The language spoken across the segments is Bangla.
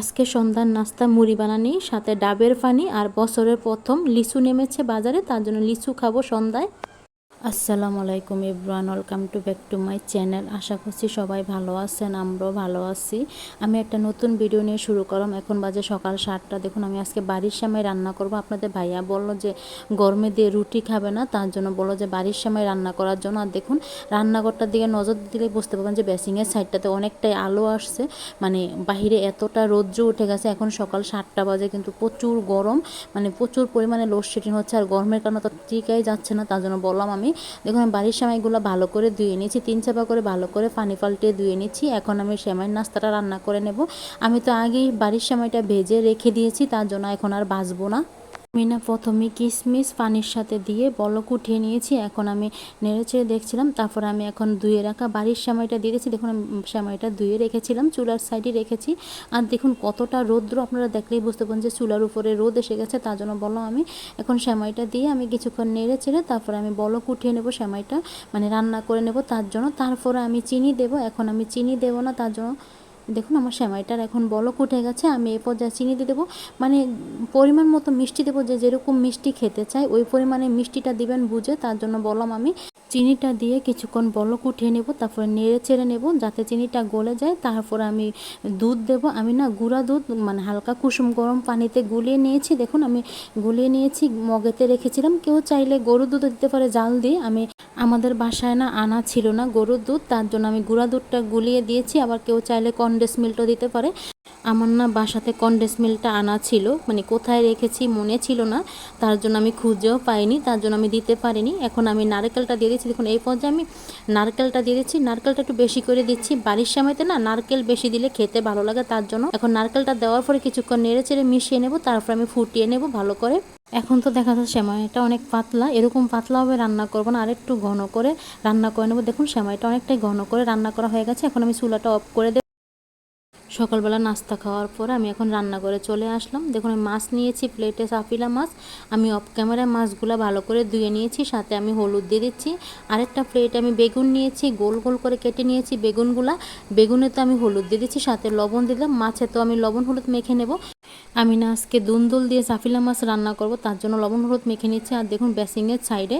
আজকে সন্ধ্যার নাস্তা মুড়ি বানানি, সাথে ডাবের পানি আর বছরের প্রথম লিচু নেমেছে বাজারে, তার জন্য লিচু খাব সন্ধ্যায়। আসসালামু আলাইকুম Ibran, welcome to back to my channel. আশা করছি সবাই ভালো আছেন, আমরাও ভালো আছি। আমি একটা নতুন ভিডিও নিয়ে শুরু করলাম। এখন বাজে সকাল সাতটা। দেখুন, আমি আজকে বাড়ির সামনে রান্না করব। আপনাদের ভাইয়া বলল যে গরমে দিয়ে রুটি খাবে না, তার জন্য বলল যে বাড়ির সামনে রান্না করার জন্য। আর দেখুন, রান্নাঘরটার দিকে নজর দিলে বুঝতে পারবেন যে বেসিংয়ের সাইডটাতে অনেকটাই আলো আসছে। মানে বাহিরে এতটা রৌদ্র উঠে গেছে। এখন সকাল সাতটা বাজে, কিন্তু প্রচুর গরম। মানে প্রচুর পরিমাণে লোডশেডিং হচ্ছে। আর গরমের কারণে তো টিকাই যাচ্ছে না, তার জন্য বললাম আমি দেখুন, আমি বাড়ির সেমাইগুলো ভালো করে ধুয়ে নিয়েছি, তিন চাপা করে ভালো করে পানি পাল্টে ধুয়ে নিচ্ছি এখন আমি সেমাইয়ের নাস্তাটা রান্না করে নেব। আমি তো আগেই বাড়ির সেমাইটা ভেজে রেখে দিয়েছি, তার জন্য এখন আর বাঁচবো না। আমি না প্রথমে কিশমিশ পানির সাথে দিয়ে বলক উঠিয়ে নিয়েছি। এখন আমি নেড়ে চেড়ে দেখছিলাম, তারপর আমি এখন ধুয়ে রাখা বাড়ির সেমাইটা দিয়ে দিয়েছি। দেখুন, আমি সেমাইটা ধুয়ে রেখেছিলাম, চুলার সাইডে রেখেছি। আর দেখুন, কতটা রৌদ্র আপনারা দেখলেই বুঝতে পারেন যে চুলার উপরে রোদ এসে গেছে, তার জন্য বললাম আমি এখন সেমাইটা দিয়ে আমি কিছুক্ষণ নেড়ে চেড়ে তারপরে আমি বলক উঠিয়ে নেব সেমাইটা মানে রান্না করে নেব তার জন্য। তারপরে আমি চিনি দেব, এখন আমি চিনি দেব না তার জন্য। দেখুন, আমার সেমাইটার এখন বলক উঠে গেছে, আমি এ পর্যায়ে চিনি দিয়ে দেবো। মানে পরিমাণ মতো মিষ্টি দেবো যে যেরকম মিষ্টি খেতে চাই, ওই পরিমাণে মিষ্টিটা দিবেন বুঝে, তার জন্য বললাম আমি চিনিটা দিয়ে কিছুক্ষণ বলক উঠিয়ে নেব, তারপরে নেড়ে চেড়ে নেব, যাতে চিনিটা গলে যায়। তারপর আমি দুধ দেব, আমি না গুঁড়া দুধ মানে হালকা কুসুম গরম পানিতে গুলিয়ে নিয়েছি। দেখুন, আমি গুলিয়ে নিয়েছি, মগেতে রেখেছিলাম। কেউ চাইলে গরু দুধ দিতে পারে জাল দিয়ে। আমি আমাদের বাসায় না আনা ছিল না গরুর দুধ, তার জন্য আমি গুঁড়া দুধটা গুলিয়ে দিয়েছি। আবার কেউ চাইলে কনডেন্স মিল্কও দিতে পারে। আমার না বাসাতে কনডেন্স মিল্কটা আনা ছিল মানে কোথায় রেখেছি মনে ছিল না। তার জন্য আমি খুঁজেও পাইনি, তার জন্য আমি দিতে পারিনি। এখন আমি নারকেলটা দিয়ে দিচ্ছি। দেখুন, এই পর্যায়ে আমি নারকেলটা দিয়ে দিচ্ছি। নারকেলটা একটু বেশি করে দিচ্ছি। বাড়ির সময়তে না নারকেল বেশি দিলে খেতে ভালো লাগে, তার জন্য। এখন নারকেলটা দেওয়ার পরে কিছুক্ষণ নেড়ে চেড়ে মিশিয়ে নেব, তারপর আমি ফুটিয়ে নেব ভালো করে। এখন তো দেখা যাচ্ছে সেমাইটা অনেক পাতলা, এরকম পাতলা হবে রান্না করব না আর একটু ঘন করে রান্না করে নেব। দেখুন, সেমাইটা অনেকটাই ঘন করে রান্না করা হয়ে গেছে। এখন আমি চুলাটা অফ করে দেব সকালবেলা নাস্তা খাওয়ার পর আমি এখন রান্না করে চলে আসলাম। দেখুন, আমি মাছ নিয়েছি, প্লেটে সাফিলা মাছ। আমি অফ ক্যামেরায় মাছগুলো ভালো করে ধুয়ে নিয়েছি, সাথে আমি হলুদ দিয়ে দিচ্ছি। আরেকটা প্লেটে আমি বেগুন নিয়েছি, গোল গোল করে কেটে নিয়েছি বেগুনগুলা। বেগুনে তো আমি হলুদ দিয়ে দিচ্ছি, সাথে লবণ দিলাম। মাছে তো আমি লবণ হলুদ মেখে নেব। আমি না আজকে দুন্দুল দিয়ে সাফিলা মাছ রান্না করব, তার জন্য লবণ হলুদ মেখে নিচ্ছি। আর দেখুন বেসিংয়ের সাইডে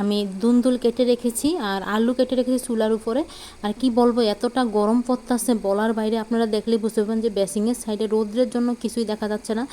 আমি দুন্দুল কেটে রেখেছি আর আলু কেটে রেখেছি চুলার উপরে। আর কি বলব, এতটা গরম পড়তেছে বলার বাইরে আপনারা দেখলেই বুঝতে পারবেন যে বেসিংয়ের সাইডে রোদ্রের জন্য কিছুই দেখা যাচ্ছে না।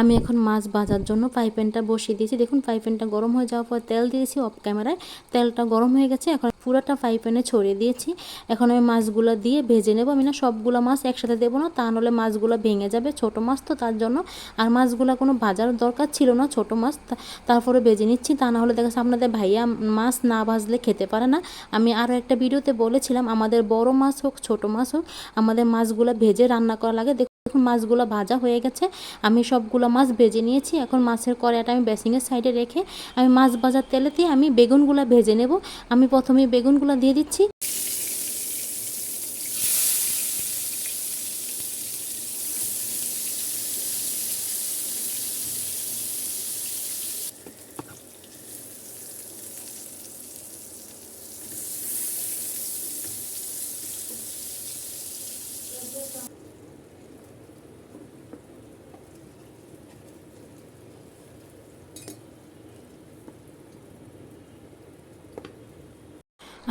আমি এখন মাছ ভাজার জন্য পাইপেনটা বসিয়ে দিয়েছি। দেখুন পাইপেনটা গরম হয়ে যাওয়ার পর তেল দিয়েছি অফ ক্যামেরায় তেলটা গরম হয়ে গেছে, এখন পুরোটা পাইপেনে ছড়িয়ে দিয়েছি। এখন আমি মাছগুলো দিয়ে ভেজে নেব। আমি না সবগুলো মাছ একসাথে দেবো না, তা নাহলে মাছগুলো ভেঙে যাবে ছোট মাছ তো তার জন্য। আর মাছগুলো কোনো ভাজার দরকার ছিল না ছোট মাছ তারপরে ভেজে নিচ্ছি। তা না হলে দেখা আপনাদের ভাইয়া মাছ না ভাজলে খেতে পারে না। আমি আরও একটা ভিডিওতে বলেছিলাম, আমাদের বড় মাছ হোক, ছোট মাছ হোক, আমাদের মাছগুলো ভেজে রান্না করা লাগে। দেখুন মাছগুলো ভাজা হয়ে গেছে। আমি সবগুলো মাছ ভেজে নিয়েছি। এখন মাছের কড়াইটা আমি বেসিংয়ের সাইডে রেখে আমি মাছ ভাজার তেলেতে আমি বেগুনগুলো ভেজে নেব। আমি প্রথমে বেগুনগুলো দিয়ে দিচ্ছি।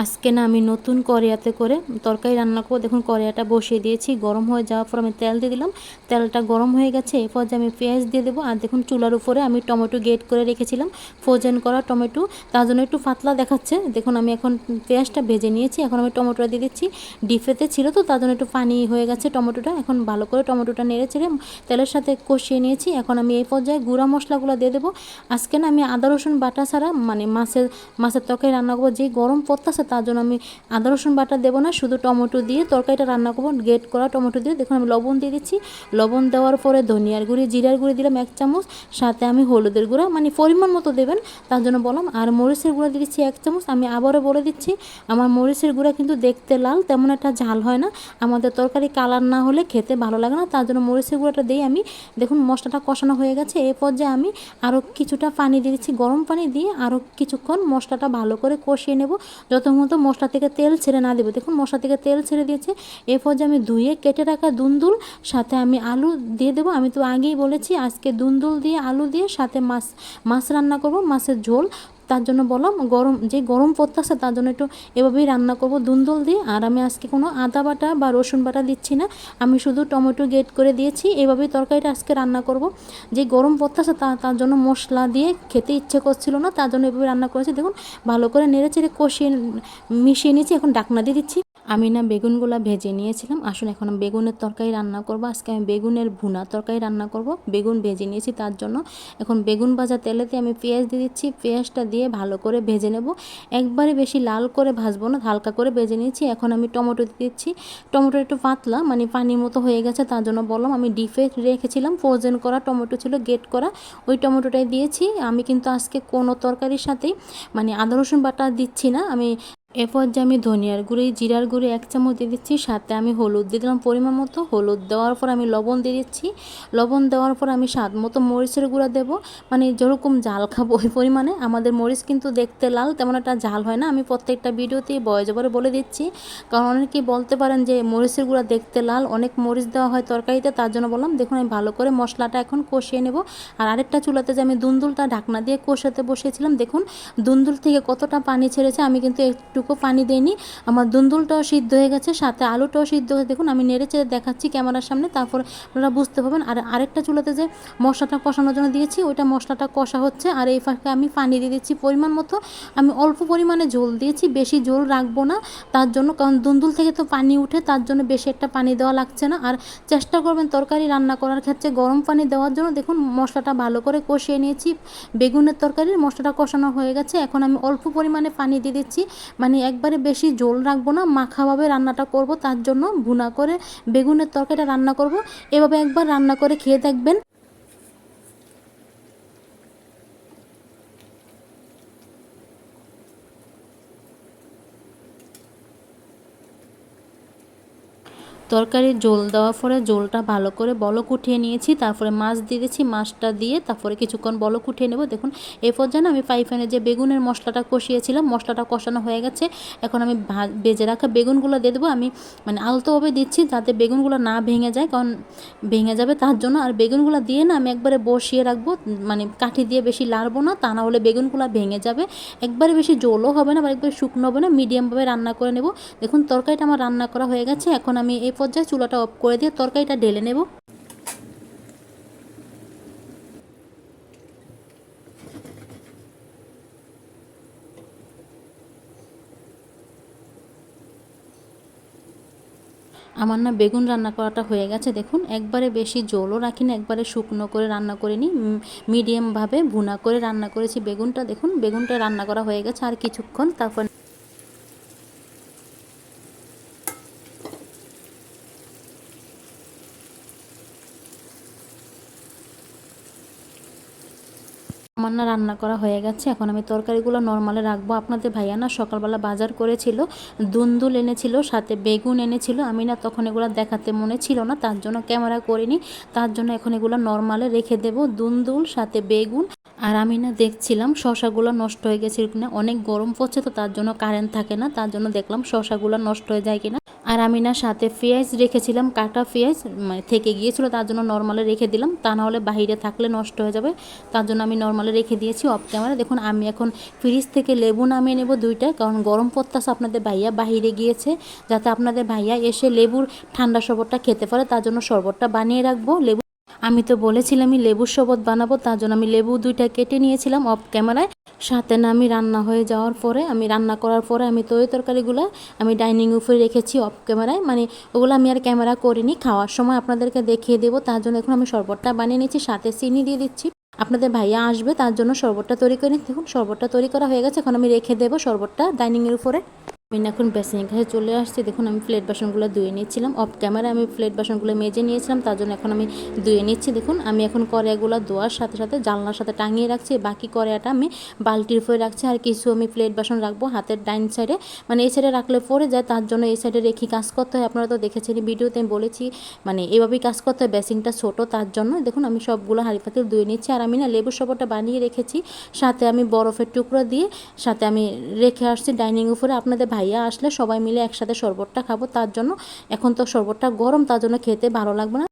আজকে না আমি নতুন কড়াইয়াতে করে তরকারি রান্না করব। দেখুন কড়াইয়াটা বসিয়ে দিয়েছি। গরম হয়ে যাওয়ার পর আমি তেল দিয়ে দিলাম। তেলটা গরম হয়ে গেছে। এরপর যে আমি পেঁয়াজ দিয়ে দেবো। আর দেখুন, চুলার উপরে আমি টমেটো গেট করে রেখেছিলাম। ফ্রোজেন করা টমেটো। তার জন্য একটু পাতলা দেখাচ্ছে। দেখুন, আমি এখন পেঁয়াজটা ভেজে নিয়েছি। এখন আমি টমেটোটা দিয়ে দিচ্ছি। ডিফেতে ছিল তো, তার জন্য একটু পানি হয়ে গেছে টমেটোটা। এখন ভালো করে টমেটোটা নেড়ে চেড়ে তেলের সাথে কষিয়ে নিয়েছি। এখন আমি এই পর্যায়ে গুঁড়া মশলাগুলো দিয়ে দেবো। আজকে না আমি আদা রসুন বাটা ছাড়া মানে মাছের মাছের তরকারি রান্না করব। যে গরম পড়তেছে তার জন্য আমি আদা, রসুন বাটা দেবো না, শুধু টমেটো দিয়ে তরকারিটা রান্না করব গেট করা টমেটো দিয়ে। দেখুন, আমি লবণ দিয়ে দিচ্ছি। লবণ দেওয়ার পরে ধনিয়ার গুঁড়ি, জিরার গুঁড়ি দিলাম এক চামচ, সাথে আমি হলুদের গুঁড়া মানে পরিমাণ মতো দেবেন, তার জন্য বললাম। আর মরিচের গুঁড়া দিয়ে দিচ্ছি এক চামচ, আমি আবারও বলে দিচ্ছি, আমার মরিচের গুঁড়া কিন্তু দেখতে লাল, তেমন একটা ঝাল হয় না। আমাদের তরকারি কালার না হলে খেতে ভালো লাগে না, তার জন্য মরিচের গুঁড়াটা দিয়ে আমি। দেখুন, মশলাটা কষানো হয়ে গেছে এই পর্যায়ে আমি আরও কিছুটা পানি দিয়ে দিচ্ছি, গরম পানি দিয়ে আরও কিছুক্ষণ মশলাটা ভালো করে কষিয়ে নেব। যত মতো মশলা থেকে তেল ছেড়ে না দেবো। দেখুন, মশলা থেকে তেল ছেড়ে দিয়েছে। এরপর যে আমি ধুয়ে কেটে রাখা দুন্দুল, সাথে আমি আলু দিয়ে দেবো। আমি তো আগেই বলেছি, আজকে দুন্দুল দিয়ে, আলু দিয়ে সাথে মাছ মাছ রান্না করব, মাছের ঝোল। তার জন্য বললাম, গরম, যে গরম পড়তেছে তার জন্য একটু এভাবেই রান্না করব। দুন্দল দিয়ে, আর আমি আজকে কোনো আদা বাটা বা রসুন বাটা দিচ্ছি না। আমি শুধু টমেটো গেট করে দিয়েছি, এভাবেই তরকারিটা আজকে রান্না করব। যে গরম পড়তেছে তা, তার জন্য মশলা দিয়ে খেতে ইচ্ছে করছিল না, তার জন্য এভাবে রান্না করেছি। দেখুন, ভালো করে নেড়ে চেড়ে কষিয়ে মিশিয়ে নিয়েছি, এখন ডাকনা দিয়ে দিচ্ছি। আমি না বেগুনগুলো ভেজে নিয়েছিলাম। আসুন, এখন বেগুনের তরকারি রান্না করব। আজকে আমি বেগুনের ভুনা তরকারি রান্না করব। বেগুন ভেজে নিয়েছি তার জন্য। এখন বেগুন ভাজা তেলেতে আমি পেঁয়াজ দিয়ে দিচ্ছি। পেঁয়াজটা দিয়ে ভালো করে ভেজে নেব। একবারে বেশি লাল করে ভাজবো না, হালকা করে ভেজে নিয়েছি। এখন আমি টমেটো দিয়ে দিচ্ছি। টমেটো একটু পাতলা মানে পানির মতো হয়ে গেছে, তার জন্য বললাম আমি ডিপে রেখেছিলাম। ফ্রোজেন করা টমেটো ছিল গেট করা। ওই টমেটোটাই দিয়েছি। আমি কিন্তু আজকে কোনো তরকারির সাথেই মানে আদা রসুন বাটা দিচ্ছি না। আমি এ পর্যায়ে আমি ধনিয়ার গুঁড়ি জিরার গুঁড়ি এক চামচ দিয়ে দিচ্ছি। সাথে আমি হলুদ দিয়ে দিলাম পরিমাণ মতো। হলুদ দেওয়ার পর আমি লবণ দিয়ে দিচ্ছি। লবণ দেওয়ার পর আমি স্বাদ মতো মরিচের গুঁড়া দেবো। মানে যেরকম জাল খাব ওই পরিমাণে। আমাদের মরিচ কিন্তু দেখতে লাল, তেমন একটা জাল হয় না। আমি প্রত্যেকটা ভিডিওতেই বয়স করে বলে দিচ্ছি। কারণ অনেকেই বলতে পারেন যে, মরিচের গুঁড়া দেখতে লাল, অনেক মরিচ দেওয়া হয় তরকারিতে, তার জন্য বললাম, দেখুন, আমি ভালো করে মশলাটা এখন কষিয়ে নেব। আর আরেকটা চুলাতে যে আমি দুন্দুলটা ঢাকনা দিয়ে কষাতে বসিয়েছিলাম, দেখুন, দুন্দুল থেকে কতটা পানি ছেড়েছে, আমি কিন্তু একটু একটুকু পানি দিইনি আমার দুন্দুলটাও সিদ্ধ হয়ে গেছে, সাথে আলুটাও সিদ্ধ হয়ে দেখুন, আমি নেড়ে চেড়ে দেখাচ্ছি ক্যামেরার সামনে, তারপর আপনারা বুঝতে পারবেন। আর আরেকটা চুলাতে যে মশলাটা কষানোর জন্য দিয়েছি, ওইটা মশলাটা কষা হচ্ছে। আর এই ফাঁকে আমি পানি দিয়ে দিচ্ছি পরিমাণ মতো। আমি অল্প পরিমাণে ঝোল দিয়েছি, বেশি ঝোল রাখব না তার জন্য, কারণ দুন্দুল থেকে তো পানি উঠে, তার জন্য বেশি একটা পানি দেওয়া লাগছে না। আর চেষ্টা করবেন তরকারি রান্না করার ক্ষেত্রে গরম পানি দেওয়ার জন্য। দেখুন, মশলাটা ভালো করে কষিয়ে নিয়েছি। বেগুনের তরকারির মশলাটা কষানো হয়ে গেছে। এখন আমি অল্প পরিমাণে পানি দিয়ে দিচ্ছি। মানে একবারে বেশি জোল রাখব না, মাখাভাবে রান্নাটা করব, তার জন্য ভুনা করে বেগুনের তরকারিটা রান্না করব। এভাবে একবার রান্না করে খেয়ে দেখবেন। তরকারির ঝোল দেওয়ার পরে ঝোলটা ভালো করে বলক উঠিয়ে নিয়েছি, তারপরে মাছ দিয়ে দিয়েছি, মাছটা দিয়ে তারপরে কিছুক্ষণ বলক উঠিয়ে নেব। দেখুন এ পর্যায়ে আমি পাইফানে যে বেগুনের মশলাটা কষিয়েছিলাম, মশলাটা কষানো হয়ে গেছে। এখন আমি বেজে রাখা বেগুনগুলো দিয়ে দেবো। আমি মানে আলতোভাবে দিচ্ছি যাতে বেগুনগুলো না ভেঙে যায়, কারণ ভেঙে যাবে তার জন্য। আর বেগুনগুলো দিয়ে না আমি একবারে বসিয়ে রাখব মানে কাঠি দিয়ে বেশি লাড়বো না, তা না হলে বেগুনগুলো ভেঙে যাবে। একবারে বেশি জলও হবে না বা একবারে শুকনো হবে না, মিডিয়ামভাবে রান্না করে নেব। দেখুন, তরকারিটা আমার রান্না করা হয়ে গেছে। এখন আমি এই পর্যায়ে চুলাটা অফ করে দিয়ে তরকারিটা ঢেলে নেব। আমার না বেগুন রান্না করাটা হয়ে গেছে। দেখুন, একবারে বেশি জলও রাখি না একবারে শুকনো করে রান্না করে নিই মিডিয়ামভাবে ভুনা করে রান্না করেছি বেগুনটা। দেখুন, বেগুনটা রান্না করা হয়ে গেছে আর কিছুক্ষণ, তারপর আমার না রান্না করা হয়ে গেছে। এখন আমি তরকারিগুলো নর্মালে রাখব। আপনাদের ভাইয়া না সকালবেলা বাজার করেছিল, দুন্দুল এনেছিল, সাথে বেগুন এনেছিল। আমি না তখন এগুলো দেখাতে মনে ছিল না, তার জন্য ক্যামেরা করিনি। তার জন্য এখন এগুলো নর্মালে রেখে দেব। দুন্দুল, সাথে বেগুন। আর আমি না দেখছিলাম শশাগুলো নষ্ট হয়ে গেছে কিনা। অনেক গরম পড়ছে তো তার জন্য কারেন্ট থাকে না। তার জন্য দেখলাম শশাগুলো নষ্ট হয়ে যায় কিনা। আর আমি না সাথে পেঁয়াজ রেখেছিলাম, কাটা পেঁয়াজ মানে থেকে গিয়েছিল, তার জন্য নর্মালে রেখে দিলাম। তা না হলে বাহিরে থাকলে নষ্ট হয়ে যাবে, তার জন্য আমি নর্মালে রেখে দিয়েছি অফ ক্যামেরা দেখুন, আমি এখন ফ্রিজ থেকে লেবু নামিয়ে নেব দুইটা, কারণ গরম পত্তাস আপনাদের ভাইয়া বাহিরে গিয়েছে, যাতে আপনাদের ভাইয়া এসে লেবুর ঠান্ডা শরবতটা খেতে পারে, তার জন্য শরবতটা বানিয়ে রাখব। লেবু আমি তো বলেছিলাম আমি লেবুর শরবত বানাবো, তার জন্য আমি লেবু দুইটা কেটে নিয়েছিলাম অফ ক্যামেরায় সাথে না আমি রান্না হয়ে যাওয়ার পরে, আমি রান্না করার পরে আমি তরি তরকারিগুলো আমি ডাইনিং উপরে রেখেছি অফ ক্যামেরায় মানে ওগুলো আমি আর ক্যামেরা করিনি, খাওয়ার সময় আপনাদেরকে দেখিয়ে দেবো। তার জন্য এখন আমি শরবতটা বানিয়ে নিচ্ছি সাথে চিনি দিয়ে দিচ্ছি। আপনাদের ভাইয়া আসবে, তার জন্য শরবতটা তৈরি করে নিচ্ছি দেখুন, শরবতটা তৈরি করা হয়ে গেছে, এখন আমি রেখে দেবো শরবতটা ডাইনিংয়ের উপরে। আমি এখন বেসিনের ঘরে চলে আসছি। দেখুন, আমি প্লেট বাসনগুলো ধুয়ে নিয়েছিলাম অফ ক্যামেরা আমি প্লেট বাসনগুলো মেজে নিয়েছিলাম। তার জন্য এখন আমি ধুয়ে নিচ্ছি। দেখুন, আমি এখন কড়াইগুলো ধোয়ার সাথে সাথে জানলার সাথে টাঙিয়ে রাখছি। বাকি কড়াইটা আমি বালতির উপরে রাখছি। আর কিছু আমি প্লেট বাসন রাখব হাতের ডাইন সাইডে মানে এই সাইডে রাখলে পড়ে যায়, তার জন্য এই সাইডে রেখে কাজ করতে হয়। আপনারা তো দেখেছেন ভিডিওতে আমি বলেছি মানে এভাবেই কাজ করতে হয়। বেসিনটা ছোটো, তার জন্য দেখুন, আমি সবগুলো হাঁড়ি পাতিল ধুয়ে নিচ্ছি। আর আমি না লেবুর সবরটা বানিয়ে রেখেছি। সাথে আমি বরফের টুকরো দিয়ে সাথে আমি রেখে আসছি ডাইনিং উপরে। আপনাদের ভাইয়া আসলে সবাই মিলে একসাথে শরবতটা খাব, তার জন্য এখন তো শরবতটা গরম, তার জন্য খেতে ভালো লাগবে না।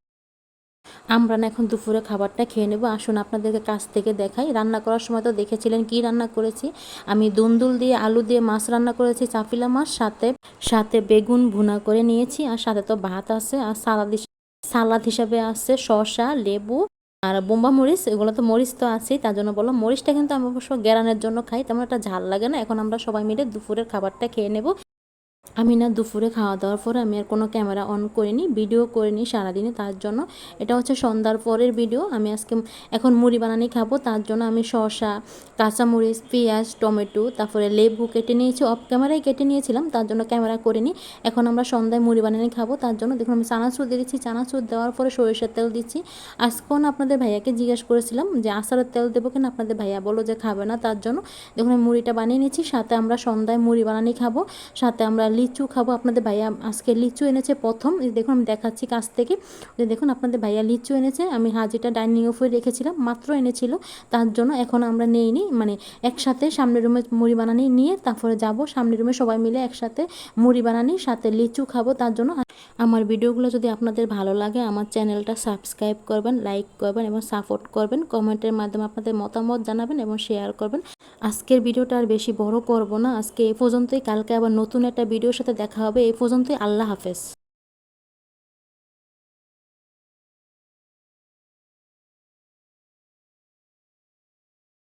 আমরা না এখন দুপুরে খাবারটা খেয়ে নেব। আসুন আপনাদেরকে কাছ থেকে দেখাই। রান্না করার সময় তো দেখেছিলেন কি রান্না করেছি। আমি দুন্দুল দিয়ে আলু দিয়ে মাছ রান্না করেছি, চাপিলা মাছ, সাথে সাথে বেগুন ভুনা করে নিয়েছি, আর সাথে তো ভাত আছে, আর সালাদ সালাদ হিসাবে আছে শসা, লেবু আর বোম্বা মরিচ, এগুলো তো মরিচ তো আছেই, তার জন্য বললাম মরিচটা কিন্তু আমি অবশ্য গ্যারানের জন্য খাই, তেমন একটা ঝাল লাগে না। এখন আমরা সবাই মিলে দুপুরের খাবারটা খেয়ে নেব। আমি না দুপুরে খাওয়া দাওয়ার পরে আমি আর কোনো ক্যামেরা অন করিনি, ভিডিও করিনি সারাদিনে, তার জন্য এটা হচ্ছে সন্ধ্যার পরের ভিডিও। আমি আজকে এখন মুড়ি বানানি খাব, তার জন্য আমি শসা, কাঁচামরিচ, পেঁয়াজ, টমেটো, তারপরে লেবু কেটে নিয়েছি, অফ ক্যামেরায় কেটে নিয়েছিলাম, তার জন্য ক্যামেরা করিনি। এখন আমরা সন্ধ্যায় মুড়ি বানানি খাব, তার জন্য দেখুন আমি চানাচুর দিয়ে দিচ্ছি, চানাচুর দেওয়ার পরে সরিষার তেল দিচ্ছি। আজকেও আপনাদের ভাইয়াকে জিজ্ঞেস করেছিলাম যে আচারের তেল দেবো কিনা, আপনাদের ভাইয়া বলো যে খাবে না, তার জন্য দেখুন আমি মুড়িটা বানিয়ে নিচ্ছি, সাথে আমরা সন্ধ্যায় মুড়ি বানানি খাব, সাথে আমরা লিচু খাব। আপনাদের ভাইয়া আজকে লিচু এনেছে প্রথম। দেখুন, আমি দেখাচ্ছি কাছ থেকে। দেখুন, আপনাদের ভাইয়া লিচু এনেছে। আমি হাজিটা ডাইনিং উপরে রেখেছিলাম, মাত্র এনেছিল। তার জন্য এখন আমরা নেইনি মানে একসাথে সামনের রুমে মুড়ি বানানি নিয়ে তারপরে যাব। সামনের রুমে সবাই মিলে একসাথে মুড়ি বানানি, সাথে লিচু খাব তার জন্য। আমার ভিডিওগুলো যদি আপনাদের ভালো লাগে, আমার চ্যানেলটা সাবস্ক্রাইব করবেন, লাইক করবেন এবং সাপোর্ট করবেন। কমেন্টের মাধ্যমে আপনাদের মতামত জানাবেন এবং শেয়ার করবেন। আজকের ভিডিওটা আর বেশি বড় করব না। আজকে এ পর্যন্তই। কালকে আবার নতুন একটা ভিডিওর সাথে দেখা হবে এই পর্যন্তই আল্লাহ হাফেজ।